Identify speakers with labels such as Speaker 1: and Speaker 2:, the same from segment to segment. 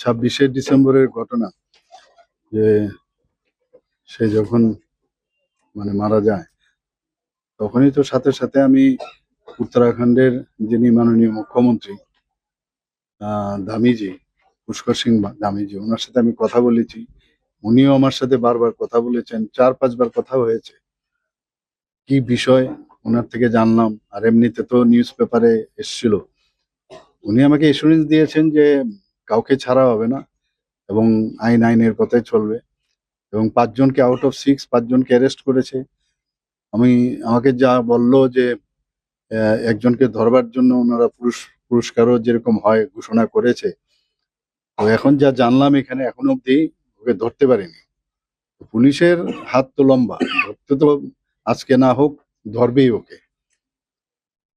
Speaker 1: ছাব্বিশে ডিসেম্বরের ঘটনা যে সে যখন মানে মারা যায়, তখনই তো সাথে সাথে আমি উত্তরাখণ্ডের যিনি মাননীয় মুখ্যমন্ত্রী দামিজি, পুষ্কর সিং দামিজি, ওনার সাথে আমি কথা বলেছি। উনিও আমার সাথে বারবার কথা বলেছেন, চার পাঁচবার কথা হয়েছে। কি বিষয়, ওনার থেকে জানলাম, আর এমনিতে তো নিউজ পেপারে এসছিল। উনি আমাকে এসুরেন্স দিয়েছেন যে কাউকে ছাড়া হবে না এবং আইন আইনের কথাই চলবে। এবং পাঁচজনকে আউট অফ সিক্স পাঁচজনকে অ্যারেস্ট করেছে। আমি, আমাকে যা বলল যে একজনকে ধরবার জন্য ওনারা পুরুষ, পুরস্কারও যেরকম হয় ঘোষণা করেছে। তো এখন যা জানলাম এখানে এখন অব্দি ওকে ধরতে পারিনি। পুলিশের হাত তো লম্বা, ধরতে তো আজকে না হোক ধরবেই ওকে।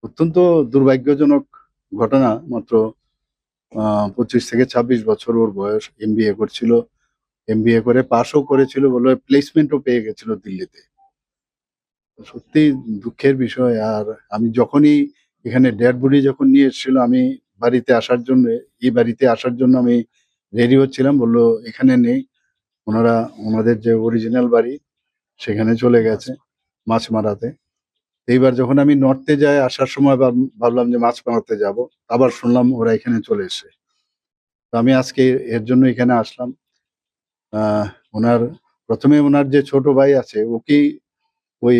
Speaker 1: অত্যন্ত দুর্ভাগ্যজনক ঘটনা মাত্র পঁচিশ থেকে ছাব্বিশ বছর ওর বয়স এম করছিল। এম করে পাশও করেছিল বলে প্লেসমেন্টও পেয়ে গেছিল দিল্লিতে। সত্যি দুঃখের বিষয়। আর আমি যখনই এখানে ডেড বডি যখন নিয়ে এসেছিল, আমি বাড়িতে আসার জন্য, এই বাড়িতে আসার জন্য আমি রেডি হচ্ছিলাম। বলল, এখানে নেই। ওনারা, ওনাদের যে অরিজিনাল বাড়ি, সেখানে চলে গেছে মাছ মারাতে এইবার যখন আমি নর্থে যাই, আসার সময় ভাব- ভাবলাম যে মাছ মারাতে যাব। আবার শুনলাম ওরা এখানে চলে এসে তো আমি আজকে এর জন্য এখানে আসলাম। ওনার, প্রথমে ওনার যে ছোট ভাই আছে ওকেই ওই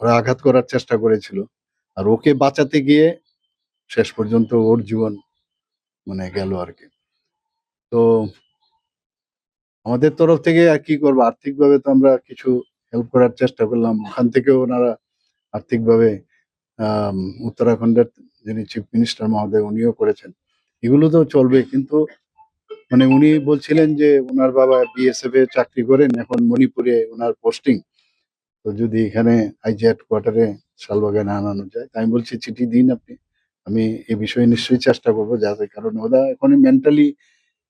Speaker 1: ওরা আঘাত করার চেষ্টা করেছিল। আর ওকে বাঁচাতে গিয়ে শেষ পর্যন্ত ওর জীবন মানে গেল আর কি। তো আমাদের তরফ থেকে আর কি করব? আর্থিকভাবে তো আমরা কিছু হেল্প করার চেষ্টা করলাম। ওখান থেকেও ওনারা আর্থিকভাবে উত্তরাখণ্ডের যিনি চিফ মিনিস্টার মহোদয়, উনিও করেছেন। এগুলো তো চলবে, কিন্তু মানে উনি বলছিলেন যে ওনার বাবা বিএসএফ এ চাকরি করেন, এখন মণিপুরে ওনার পোস্টিং তো যদি এখানে আইজি কোয়ার্টারে শালবাগানে আনানো যায়, তাই আমি বলছি, চিঠি দিন আপনি। আমি এ বিষয়ে নিশ্চয়ই চেষ্টা করব যাতে, কারণ ওরা এখন মেন্টালি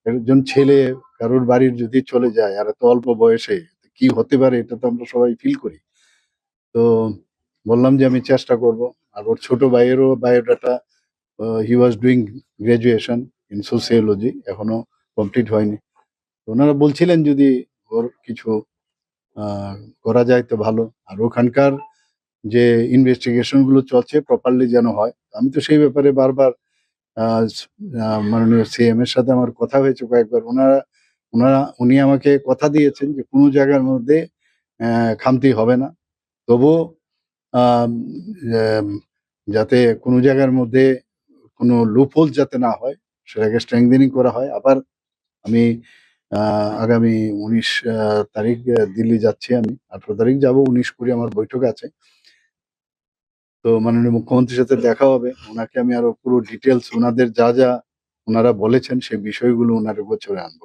Speaker 1: একজন ছেলে, কারোর বাড়ির যদি চলে যায়, আর এত অল্প বয়সে কি হতে পারে এটা তো আমরা সবাই ফিল করি। তো বললাম যে আমি চেষ্টা করব। আর ওর ছোট ভাইয়েরও biodata he was doing graduation in sociology এখনও কমপ্লিট হয়নি। ওনারা বলছিলেন যদি ওর কিছু করা যায় তো ভালো। আর ওখানকার যে ইনভেস্টিগেশনগুলো চলছে প্রপারলি যেন হয়, আমি তো সেই ব্যাপারে বারবার মাননীয় সিএম এর সাথে আমার কথা হয়েছে কয়েকবার। ওনারা ওনারা উনি আমাকে কথা দিয়েছেন যে কোনো জায়গার মধ্যে খামতি হবে না। আম, যাতে কোনো জায়গার মধ্যে কোনো লুপহোল যাতে না হয় সেটাকে স্ট্রেংথেনিং করা হয়। আবার আমি আগামী উনিশ তারিখ দিল্লি যাচ্ছি আমি। আঠারো তারিখ যাব উনিশ কুড়ি আমার বৈঠক আছে। তো মাননীয় মুখ্যমন্ত্রীর সাথে দেখা হবে। ওনাকে আমি আরও পুরো ডিটেলস ওনাদের যা যা ওনারা বলেছেন সেই বিষয়গুলো ওনার উপর গোচরে আনব।